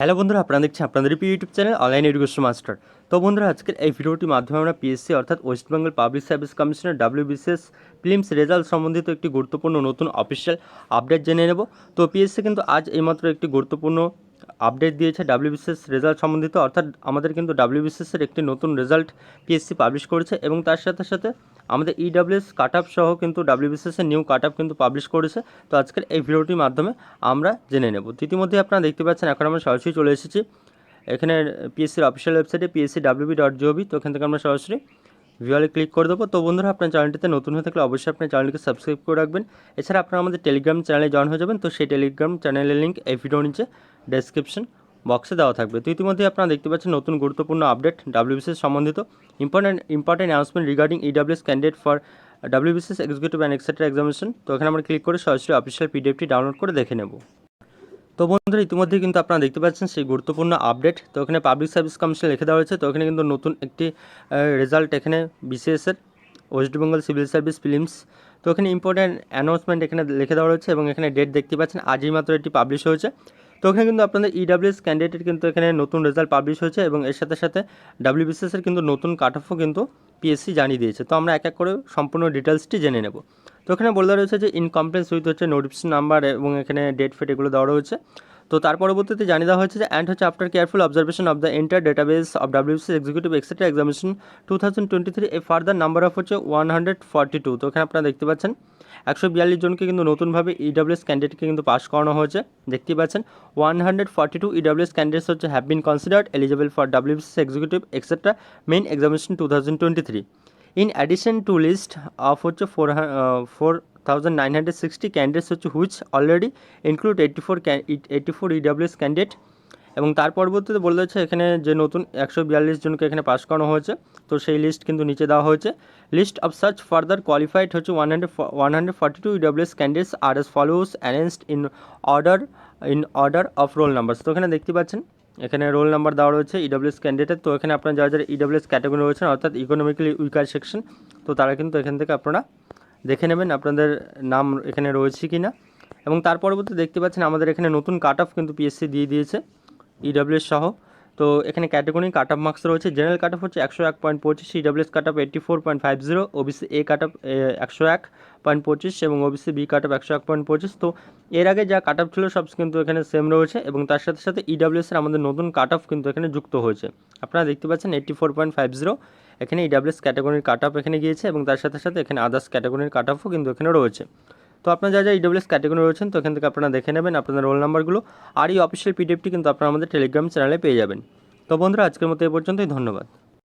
Hello বন্ধুরা, আপনারা দেখছেন আপনাদের YouTube channel online education master. তো বন্ধুরা, আজকের এই ভিডিওটির মাধ্যমে আমরা পিএসসি অর্থাৎ ওয়েস্টবেঙ্গল পাবলিক সার্ভিস কমিশনের ডাব্লিউবিসিএস ফিল্মস রেজাল্ট সম্বন্ধিত একটি গুরুত্বপূর্ণ নতুন অফিসিয়াল আপডেট জেনে নেব। তো পিএসসি কিন্তু আজ এইমাত্র একটি গুরুত্বপূর্ণ আপডেট দিয়েছে ডাব্লিউবিসিএস রেজাল্ট সম্বন্ধিত, অর্থাৎ আমাদের কিন্তু ডাব্লিউবিসিএস এর একটি নতুন রেজাল্ট পিএসসি পাবলিশ করেছে এবং তার সাথে সাথে আমাদের ইডাব্লিউএস কাট আপ সহ কিন্তু ডাব্লিউবিসিএস এর নিউ কাট আপ কিন্তু পাবলিশ করেছে। তো আজকের এই ভিডিওটির মাধ্যমে আমরা জেনে নেব। ইতিমধ্যে আপনারা দেখতে পাচ্ছেন, এখন আমরা সরাসরি চলে এসেছি। এখানে পিএসসির অফিসিয়াল ওয়েবসাইটে PSC WB dot G O V তো এখান থেকে আমরা সরাসরি ভিওয়ালে ক্লিক করে দেবো। তো বন্ধুরা, আপনার চ্যানেলটিতে নতুন হয়ে থাকলে অবশ্যই আপনার চ্যানেলটিকে সাবস্ক্রাইব করে রাখবেন। এছাড়া আপনারা আমাদের টেলিগ্রাম চ্যানেলে জয়েন হয়ে যাবেন। তো সেই টেলিগ্রাম চ্যানেলের লিঙ্ক এই ভিডিওর নিচে ডেসক্রিপশন বক্সে দেওয়া থাকবে। তো ইতিমধ্যে আপনারা দেখতে পাচ্ছেন নতুন গুরুত্বপূর্ণ আপডেট ডাব্লিউবিসিএস সম্বন্ধিত। Important important announcement regarding EWS candidate for WBCS executive and etcetera examination তো এখানে আমরা ক্লিক করে সরাসরি অফিসিয়াল পিডিএফটি ডাউনলোড করে দেখে নেব। তো বন্ধুরা, ইতিমধ্যে কিন্তু আপনারা দেখতে পাচ্ছেন সেই গুরুত্বপূর্ণ আপডেট তো এখানে পাবলিক সার্ভিস কমিশন লিখে দেওয়া হয়েছে। তো এখানে কিন্তু নতুন একটি রেজাল্ট এখানে বিসিএসের West Bengal civil service prelims তো এখানে ইম্পর্ট্যান্ট অ্যানাউন্সমেন্ট এখানে লিখে দেওয়া রয়েছে এবং এখানে ডেট দেখতে পাচ্ছেন, আজই মাত্র এটি পাবলিশ হয়েছে। তো এখানে কিন্তু আপনাদের ইডাব্লিউএস ক্যান্ডিডেট কিন্তু এখানে নতুন রেজাল্ট পাবলিশ হয়েছে এবং এর সাথে সাথে ডাব্লিউবিসিএস এর কিন্তু নতুন কাট অফও কিন্তু পিএসসি জানিয়ে দিয়েছে। তো আমরা এক এক করে সম্পূর্ণ ডিটেলসটি জেনে নেব। তো এখানে বলে দেওয়া রয়েছে যে ইন কমপ্লেন্স উইথ হচ্ছে নোটিফিকেশন নাম্বার এবং এখানে ডেট ফেট এগুলো দেওয়া রয়েছে। তো তার পরবর্তীতে জানিয়ে দেওয়া হয়েছে যে অ্যান্ড হচ্ছে after careful observation of the entire database of WC executive etcetera examination two thousand twenty three a further number of হচ্ছে ওয়ান হান্ড্রেড ফর্টি টু তো এখানে আপনারা দেখতে পাচ্ছেন, একশো বিয়াল্লিশ জনকে কিন্তু নতুনভাবে ইডাব্লিউএস ক্যান্ডিডেটকে কিন্তু পাস করানো হয়েছে। দেখতে পাচ্ছেন one hundred forty two EWS candidates হচ্ছে have been considered eligible for WC executive etcetera main examination two thousand twenty three in addition to list of হচ্ছে four four thousand nine hundred sixty candidates হচ্ছে which already include eighty four eighty four EWS candidate এবং তার পরবর্তীতে বলে যাচ্ছে এখানে যে নতুন একশো বিয়াল্লিশ জনকে এখানে পাস করানো হয়েছে, তো সেই লিস্ট কিন্তু নিচে দেওয়া হয়েছে। List of search further qualified হচ্ছে one hundred one hundred forty two EWS candidates are as follows arranged in order in order of roll numbers তো এখানে দেখতে পাচ্ছেন এখানে রোল নাম্বার দেওয়া রয়েছে ইডব্লিউএস ক্যান্ডিডেট তো এখানে আপনারা যারা যারা ইডব্লিউএস ক্যাটাগরি রয়েছেন, অর্থাৎ ইকোনমিক্যালি উইকার সেকশন তো তারা কিন্তু এখান থেকে আপনারা দেখে নেবেন আপনাদের নাম এখানে রয়েছে কি না এবং তার পরবর্তী দেখতে পাচ্ছেন আমাদের এখানে নতুন কাট অফ কিন্তু পিএসসি দিয়ে দিয়েছে ইডব্লিউএস সহ। তো এখানে ক্যাটাগরি কাট অফ মার্কস রয়েছে। জেনারেল কাট অফ হচ্ছে একশো এক পয়েন্ট পঁচিশ EWS cut off eighty four point five zero OBC A cut off একশো এক পয়েন্ট পঁচিশ এবং ওবিসি বি কাট অফ একশো এক পয়েন্ট পঁচিশ। তো এর আগে যা কাট অফ ছিল সব কিন্তু এখানে সেম রয়েছে এবং তার সাথে সাথে ইডাব্লিউএসের আমাদের নতুন কাট অফ কিন্তু এখানে যুক্ত হয়েছে। আপনারা দেখতে পাচ্ছেন eighty four point five zero এখানে ইডাব্লিউএস ক্যাটাগরির কাট অফ এখানে গিয়েছে এবং তার সাথে সাথে এখানে আদার্স ক্যাটাগরির কাট অফও কিন্তু এখানে রয়েছে। তো আপনার যা যা ইডব্লিউএস ক্যাটাগরি রয়েছেন, তো এখান থেকে আপনারা দেখে নেবেন আপনাদের রোল নাম্বারগুলো আর এই অফিসিয়াল পিডিএফটি কিন্তু আপনারা আমাদের টেলিগ্রাম চ্যানেলে পেয়ে যাবেন। তো বন্ধুরা, আজকের মতো এ পর্যন্তই, ধন্যবাদ।